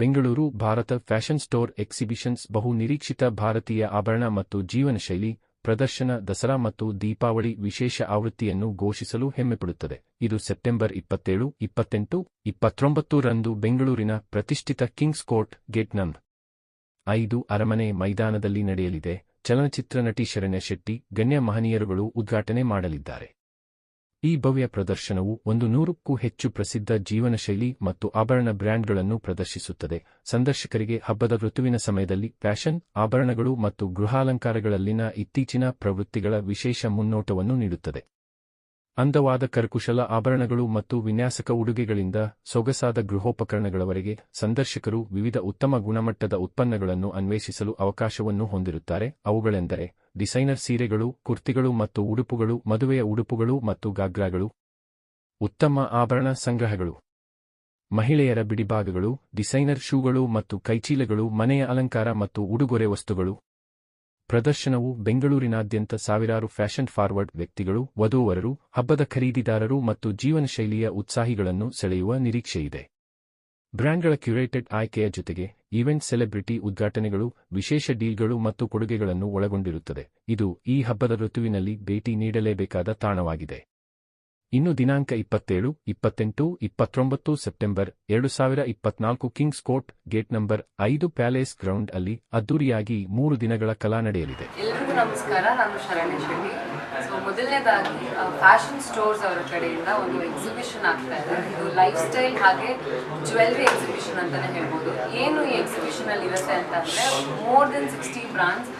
Bengaluru Bharat fashion store exhibitions ಬಹು ನಿರೀಕ್ಷಿತ ಭಾರತೀಯ ಆಭರಣ ಮತ್ತು ಜೀವನಶೈಲಿ, ಪ್ರದರ್ಶನ, ದಸರಾ ಮತ್ತು ದೀಪಾವಳಿ ವಿಶೇಷ ಆವೃತ್ತಿಯನ್ನು ಘೋಷಿಸಲು ಹೆಮ್ಮೆಪಡುತ್ತದೆ. ಇದು ಸೆಪ್ಟೆಂಬರ್ ಇಪ್ಪತ್ತೇಳು, ಇಪ್ಪತ್ತೆಂಟು, ಇಪ್ಪತ್ತೊಂಬತ್ತು ರಂದು ಬೆಂಗಳೂರಿನ ಪ್ರತಿಷ್ಠಿತ ಕಿಂಗ್ಸ್ ಕೋರ್ಟ್ ಗೇಟ್ ನಂ. ಐದು ಅರಮನೆ ಮೈದಾನದಲ್ಲಿ ನಡೆಯಲಿದೆ. ಚಲನಚಿತ್ರ ನಟಿ ಶರಣ್ಯ ಶೆಟ್ಟಿ, ಗಣ್ಯ ಮಹನೀಯರುಗಳು ಉದ್ಘಾಟನೆ ಮಾಡಲಿದ್ದಾರೆ. ಈ ಭವ್ಯ ಪ್ರದರ್ಶನವು ಒಂದು ನೂರಕ್ಕೂ ಹೆಚ್ಚು ಪ್ರಸಿದ್ಧ ಜೀವನಶೈಲಿ ಮತ್ತು ಆಭರಣ ಬ್ರ್ಯಾಂಡ್ಗಳನ್ನು ಪ್ರದರ್ಶಿಸುತ್ತದೆ. ಸಂದರ್ಶಕರಿಗೆ ಹಬ್ಬದ ಋತುವಿನ ಸಮಯದಲ್ಲಿ ಫ್ಯಾಷನ್, ಆಭರಣಗಳು ಮತ್ತು ಗೃಹಾಲಂಕಾರಗಳಲ್ಲಿನ ಇತ್ತೀಚಿನ ಪ್ರವೃತ್ತಿಗಳ ವಿಶೇಷ ಮುನ್ನೋಟವನ್ನು ನೀಡುತ್ತದೆ. ಅಂದವಾದ ಕರಕುಶಲ ಆಭರಣಗಳು ಮತ್ತು ವಿನ್ಯಾಸಕ ಉಡುಗೆಗಳಿಂದ ಸೊಗಸಾದ ಗೃಹೋಪಕರಣಗಳವರೆಗೆ ಸಂದರ್ಶಕರು ವಿವಿಧ ಉತ್ತಮ ಗುಣಮಟ್ಟದ ಉತ್ಪನ್ನಗಳನ್ನು ಅನ್ವೇಷಿಸಲು ಅವಕಾಶವನ್ನು ಹೊಂದಿರುತ್ತಾರೆ. ಅವುಗಳೆಂದರೆ ಡಿಸೈನರ್ ಸೀರೆಗಳು, ಕುರ್ತಿಗಳು ಮತ್ತು ಉಡುಪುಗಳು, ಮದುವೆಯ ಉಡುಪುಗಳು ಮತ್ತು ಗಾಗ್ರಾಗಳು. ಉತ್ತಮ ಆಭರಣ ಸಂಗ್ರಹಗಳು. ಮಹಿಳೆಯರ ಬಿಡಿಭಾಗಗಳು, ಡಿಸೈನರ್ ಶೂಗಳು ಮತ್ತು ಕೈಚೀಲಗಳು, ಮನೆಯ ಅಲಂಕಾರ ಮತ್ತು ಉಡುಗೊರೆ ವಸ್ತುಗಳು. ಪ್ರದರ್ಶನವು ಬೆಂಗಳೂರಿನಾದ್ಯಂತ ಸಾವಿರಾರು ಫ್ಯಾಷನ್ ಫಾರ್ವರ್ಡ್ ವ್ಯಕ್ತಿಗಳು, ವಧುವರರು, ಹಬ್ಬದ ಖರೀದಿದಾರರು ಮತ್ತು ಜೀವನಶೈಲಿಯ ಉತ್ಸಾಹಿಗಳನ್ನು ಸೆಳೆಯುವ ನಿರೀಕ್ಷೆಯಿದೆ. ಬ್ರ್ಯಾಂಡ್ಗಳ ಕ್ಯುರೇಟೆಡ್ ಆಯ್ಕೆಯ ಜೊತೆಗೆ ಈವೆಂಟ್ ಸೆಲೆಬ್ರಿಟಿ ಉದ್ಘಾಟನೆಗಳು, ವಿಶೇಷ ಡೀಲ್ಗಳು ಮತ್ತು ಕೊಡುಗೆಗಳನ್ನು ಒಳಗೊಂಡಿರುತ್ತದೆ. ಇದು ಈ ಹಬ್ಬದ ಋತುವಿನಲ್ಲಿ ಭೇಟಿ ನೀಡಲೇಬೇಕಾದ ತಾಣವಾಗಿದೆ. ಇನ್ನು ದಿನಾಂಕ ಇಪ್ಪತ್ತೇಳು, ಇಪ್ಪತ್ತೆಂಟು, ಇಪ್ಪತ್ತೊಂಬತ್ತು ಸೆಪ್ಟೆಂಬರ್ ಎರಡು ಸಾವಿರ ಇಪ್ಪತ್ನಾಲ್ಕು ಕಿಂಗ್ಸ್ ಕೋರ್ಟ್ ಗೇಟ್ ನಂಬರ್ ಐದು ಪ್ಯಾಲೇಸ್ ಗ್ರೌಂಡ್ ಅಲ್ಲಿ ಅದ್ದೂರಿಯಾಗಿ ಮೂರು ದಿನಗಳ ಕಲಾ ನಡೆಯಲಿದೆ. ಎಲ್ರಿಗೂ ನಮಸ್ಕಾರ, ನಾನು ಶರಣ್ಯ ಶೆಟ್ಟಿ ಸೊ ಮೊದಲನೇದಾಗಿ ಫ್ಯಾಷನ್ ಸ್ಟೋರ್ಸ್ ಅವರ ಕಡೆಯಿಂದ ಒಂದು ಎಕ್ಸಿಬಿಷನ್ ಆಗ್ತಾ ಇದೆ. ಇದು ಲೈಫ್ ಸ್ಟೈಲ್ ಹಾಗೆ ಜ್ಯುವೆಲ್ರಿ ಎಕ್ಸಿಬಿಷನ್ ಅಂತಾನೆ ಹೇಳ್ಬೋದು. ಏನು ಈ ಎಕ್ಸಿಬಿಷನ್ ಅಲ್ಲಿ ಇರುತ್ತೆ ಅಂತಂದ್ರೆ more than sixty brands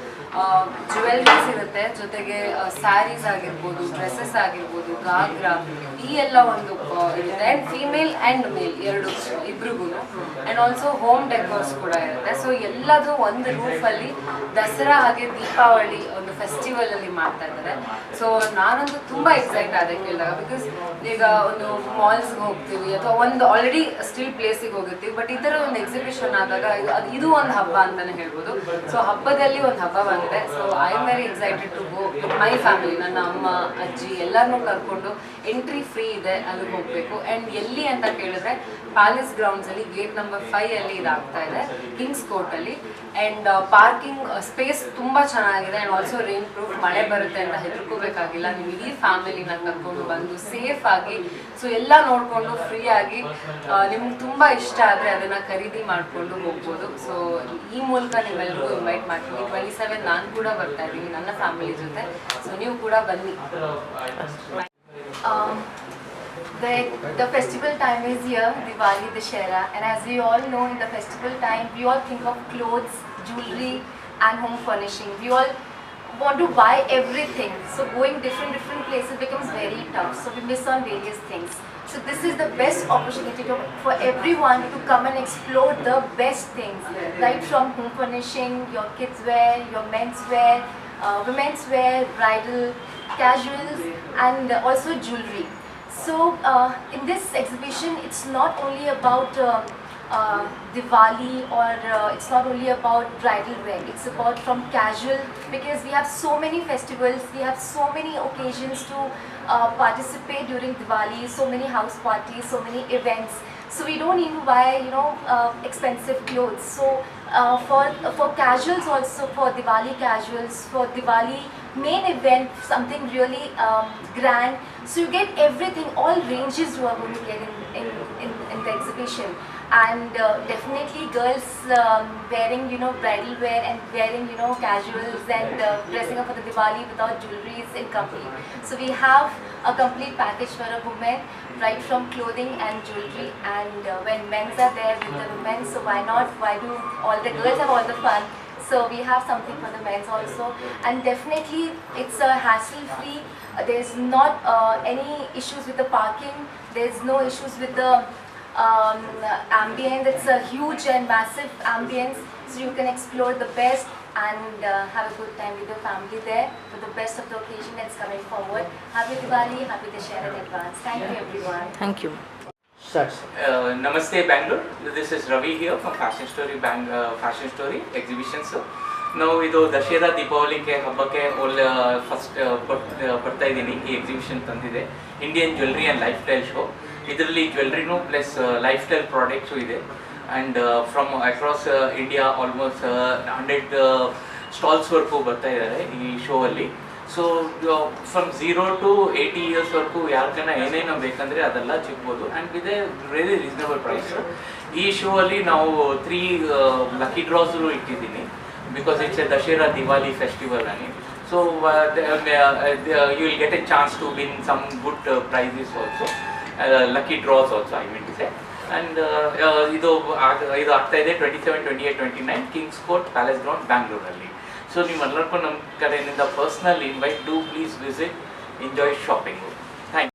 jewelleries ಇರುತ್ತೆ ಜೊತೆಗೆ ಸ್ಯಾರೀಸ್ ಆಗಿರ್ಬೋದು ಡ್ರೆಸ್ಸಸ್ ಆಗಿರ್ಬೋದು ಗಾಗ್ರಾ ಈ ಎಲ್ಲ ಒಂದು ಇರುತ್ತೆ. ಆ್ಯಂಡ್ ಫೀಮೇಲ್ ಆ್ಯಂಡ್ ಮೇಲ್ ಎರಡು, ಇಬ್ರಿಗೂ. ಆ್ಯಂಡ್ ಆಲ್ಸೋ ಹೋಮ್ ಡೆಕೋರ್ಸ್ ಕೂಡ ಇರುತ್ತೆ. ಸೊ ಎಲ್ಲದೂ ಒಂದು ರೂಫಲ್ಲಿ ದಸರಾ ಹಾಗೆ ದೀಪಾವಳಿ ಒಂದು ಫೆಸ್ಟಿವಲ್ ಅಲ್ಲಿ ಮಾಡ್ತಾ ಇದ್ದಾರೆ. ಸೊ ನಾನಂತೂ ತುಂಬ ಎಕ್ಸೈಟ್ ಆದ ಕೇಳಿದಾಗ ಬಿಕಾಸ್ ಈಗ ಒಂದು ಮಾಲ್ಸ್ಗೆ ಹೋಗ್ತೀವಿ, ಅಥವಾ ಒಂದು ಆಲ್ರೆಡಿ ಸ್ಟಿಲ್ ಪ್ಲೇಸಿಗೆ ಹೋಗಿರ್ತೀವಿ ಬಟ್ ಈ ಥರ ಒಂದು ಎಕ್ಸಿಬಿಷನ್ ಆದಾಗ ಇದು ಒಂದು ಹಬ್ಬ ಅಂತಾನೆ ಹೇಳ್ಬೋದು. ಸೊ ಹಬ್ಬದಲ್ಲಿ ಒಂದು ಹಬ್ಬ ಬಂದಿದೆ so I am very excited to go with my family ನನ್ನ ಅಮ್ಮ, ಅಜ್ಜಿ ಎಲ್ಲರನ್ನೂ ಕರ್ಕೊಂಡು ಎಂಟ್ರಿ ಫ್ರೀ ಇದೆ, ಅಲ್ಲಿಗೆ ಹೋಗಬೇಕು. ಆ್ಯಂಡ್ ಎಲ್ಲಿ ಅಂತ ಕೇಳಿದ್ರೆ ಪ್ಯಾಲೇಸ್ ಗ್ರೌಂಡ್ಸ್ ಅಲ್ಲಿ ಗೇಟ್ ನಂಬರ್ ಫೈವ್ ಅಲ್ಲಿ ಇದಾಗ್ತಾ ಇದೆ ಕಿಂಗ್ಸ್ ಕೋರ್ಟ್ ಅಲ್ಲಿ. ಆ್ಯಂಡ್ ಪಾರ್ಕಿಂಗ್ ಸ್ಪೇಸ್ ತುಂಬಾ ಚೆನ್ನಾಗಿದೆ ಆ್ಯಂಡ್ ಆಲ್ಸೋ ರೈನ್ ಪ್ರೂಫ್ ಮಳೆ ಬರುತ್ತೆ ಅಂತ ಹೆದರ್ಕೋಬೇಕಾಗಿಲ್ಲ. ನೀವು ಇಡೀ ಫ್ಯಾಮಿಲಿನ ಕರ್ಕೊಂಡು ಬಂದು ಸೇಫ್ ಆಗಿ ಸೊ ಎಲ್ಲ ನೋಡಿಕೊಂಡು ಫ್ರೀ ಆಗಿ ನಿಮ್ಗೆ ತುಂಬಾ ಇಷ್ಟ ಆದ್ರೆ ಅದನ್ನ ಖರೀದಿ ಮಾಡ್ಕೊಂಡು ಹೋಗ್ಬೋದು. ಸೊ ಈ ಮೂಲಕ ನೀವೆಲ್ಲರಿಗೂ ಇನ್ವೈಟ್ ಮಾಡ್ತೀನಿ. ಟ್ವೆಂಟಿ ಸೆವೆನ್ ನಾನು ಕೂಡ ಬರ್ತಾ ಇದ್ದೀನಿ ನನ್ನ ಫ್ಯಾಮಿಲಿ ಜೊತೆ ಸೊ ನೀವು ಕೂಡ ಬನ್ನಿ Um, the, the festival time is here, Diwali, Dashera, and as we all know, in the festival time, we all think of clothes, jewelry, and home furnishing. We all want to buy everything, so going different different places becomes very tough. So we miss on various things. So this is the best opportunity to, for everyone to come and explore the best things, right from home furnishing, your kids wear, your men's wear, uh, women's wear, bridal, casuals, and also jewelry. So uh, in this exhibition, it's not only about uh, uh, Diwali or uh, it's not only about bridal wear. It's about from casual because we have so many festivals, we have so many occasions to uh, participate during Diwali, so many house parties, so many events. So we don't even buy, you know, uh, expensive clothes. So uh, for for casuals also, for Diwali casuals, for Diwali main event, something really um, grand. So you get everything, all ranges you are going to get in in, in, in the exhibition. And uh, definitely girls um, wearing, you know, bridal wear and wearing, you know, casuals and uh, dressing up for the Diwali without jewelry is incomplete. So we have a complete package for a woman, right from clothing and jewelry. And uh, when men's are there with the women, so why not? Why do all the girls have all the fun? So we have something for the men's also, and definitely it's a hassle-free. Uh, there's not uh, any issues with the parking. There's no issues with the um, ambience. It's a huge and massive ambience, so you can explore the best and uh, have a good time with your family there for the best of the occasion that's coming forward. Happy Diwali, happy Dashera in advance. Thank you everyone. Thank you. Start. Uh, Namaste Bangalore. This is Ravi here from Fashion Story Bang uh, Fashion Story Exhibitions. ನಾವು ಇದು ದಶೇರಾ ದೀಪಾವಳಿಗೆ ಹಬ್ಬಕ್ಕೆ ಒಳ್ಳೆ first ಬರ್ತಾ ಇದ್ದೀನಿ ಈ exhibition ತಂದಿದೆ Indian jewellery and lifestyle show ಇದರಲ್ಲಿ ಜ್ಯುವೆಲ್ರಿನೂ ಪ್ಲಸ್ ಲೈಫ್ ಸ್ಟೈಲ್ ಪ್ರಾಡಕ್ಟ್ಸು ಇದೆ. And from across India almost hundred ಸ್ಟಾಲ್ಸ್ವರೆಗೂ ಬರ್ತಾ ಇದ್ದಾರೆ ಈ ಶೋ ಅಲ್ಲಿ so from zero to eighty ಇಯರ್ಸ್ವರೆಗೂ ಯಾರಿಗಾನ ಏನೇನೋ ಬೇಕಂದರೆ ಅದೆಲ್ಲ ಸಿಗ್ಬೋದು. ಆ್ಯಂಡ್ ಇದೆ ವೆರಿ ರೀಸನಬಲ್ ಪ್ರೈಸ್ ಈ ಶೋ ಅಲ್ಲಿ ನಾವು ತ್ರೀ ಲಕ್ಕಿ ಡ್ರಾಸು ಇಟ್ಟಿದ್ದೀನಿ. Because it's a Dussehra Diwali festival అని so you will get a chance to win some good prizes also lucky draws also I mean to say and ಇದು ಇದು ಆಗ್ತಾ ಇದೆ twenty seven twenty eight twenty nine Kings Court palace ground ಬ್ಯಾಂಗ್ಳೂರಲ್ಲಿ so ನೀವು ಎಲ್ಲರಿಗೂ ನಮ್ಮ ಕಡೆಯಿಂದ personal invite do please visit enjoy shopping